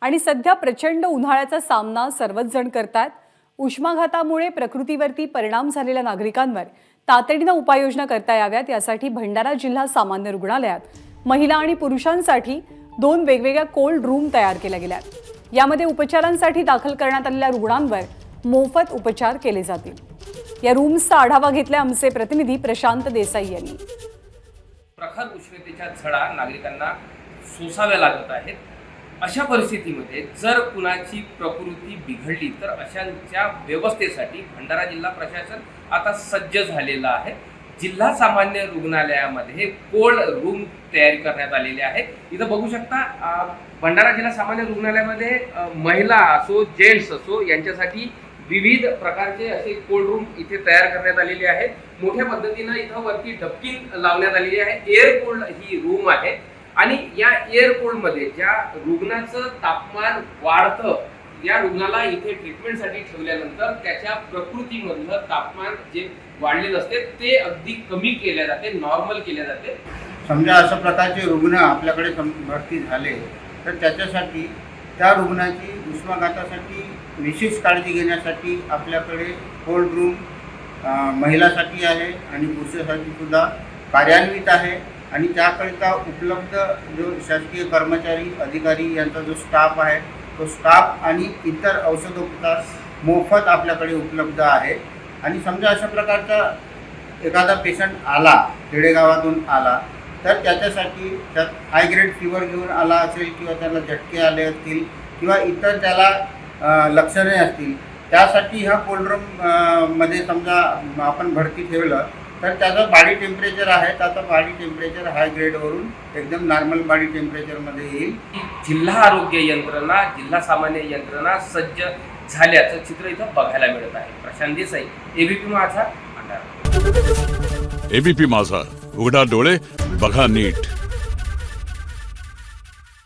आणि सध्या प्रचंड उन्हाळ्याचा सामना सर्वच जण करतात. उष्माघातामुळे प्रकृतीवरती परिणाम झालेल्या नागरिकांवर तातडीनं उपाययोजना करता याव्यात यासाठी भंडारा जिल्हा सामान्य रुग्णालयात महिला आणि पुरुषांसाठी दोन वेगवेगळ्या कोल्ड रूम तयार केल्या गेल्या. आहेत यामध्ये उपचारांसाठी दाखल करण्यात आलेल्या रुग्णांवर मोफत उपचार केले जातील. या रूम्सचा आढावा घेतला आमचे प्रतिनिधी प्रशांत देसाई यांनी. प्रखर उष्णतेच्या झळा नागरिकांना सोसाव्या लागत आहेत. अशा परिस्थितीमध्ये जर कुणाची प्रकृती बिघडली तर अशांच्या व्यवस्थेसाठी भंडारा जिल्हा प्रशासन आता सज्ज झालेलं आहे. जिल्हा सामान्य रुग्णालयामध्ये कोल्ड रूम तयारी करण्यात आलेले आहे. इथं बघू शकता भंडारा जिल्हा सामान्य रुग्णालयामध्ये महिला असो जेंट्स असो यांच्यासाठी विविध प्रकारचे असे कोल्ड रूम इथे तयार करण्यात आलेले आहेत. मोठ्या पद्धतीनं इथं वरती डबकिन लावण्यात आलेली आहे. एअर कोल्ड ही रूम आहे. आणि या एअर कोल्डमध्ये ज्या रुग्णाचं तापमान वाढतं या रुग्णाला इथे ट्रीटमेंटसाठी ठेवल्यानंतर त्याच्या प्रकृतीमधलं तापमान जे वाढलेलं असते ते अगदी कमी केले जाते नॉर्मल केले जाते. समजा अशा प्रकारचे रुग्ण आपल्याकडे सम- भरती झाले तर त्याच्यासाठी त्या रुग्णाची उष्माघातासाठी विशेष काळजी घेण्यासाठी आपल्याकडे कोल्ड रूम महिलासाठी आहे आणि पुरुषासाठी सुद्धा कार्यान्वित आहे. आणि त्याकरिता उपलब्ध जो शासकीय कर्मचारी अधिकारी यांचा जो स्टाफ आहे तो स्टाफ आणि इतर औषधोपचार मोफत आपल्याकडे उपलब्ध आहे. आणि समजा अशा प्रकारचा एखादा पेशंट आला खेडेगावातून आला तर त्याच्यासाठी त्यात हाय ग्रेड फिवर घेऊन आला असेल किंवा त्याला झटके आले असतील किंवा इतर त्याला लक्षणे असतील त्यासाठी ह्या कोल्ड्रममध्ये समजा आपण भरती ठेवलं तर त्याचं बॉडी टेम्परेचर आहे त्याचं बॉडी टेम्परेचर हाय ग्रेडवरून एकदम नॉर्मल बॉडी टेम्परेचरमध्ये येईल. जिल्हा आरोग्य यंत्रणा जिल्हा सामान्य यंत्रणा सज्ज झाल्याचं चित्र इथं बघायला मिळत आहे. Prashant Desai ABP Majha ABP Majha. उघडा डोळे बघा नीट.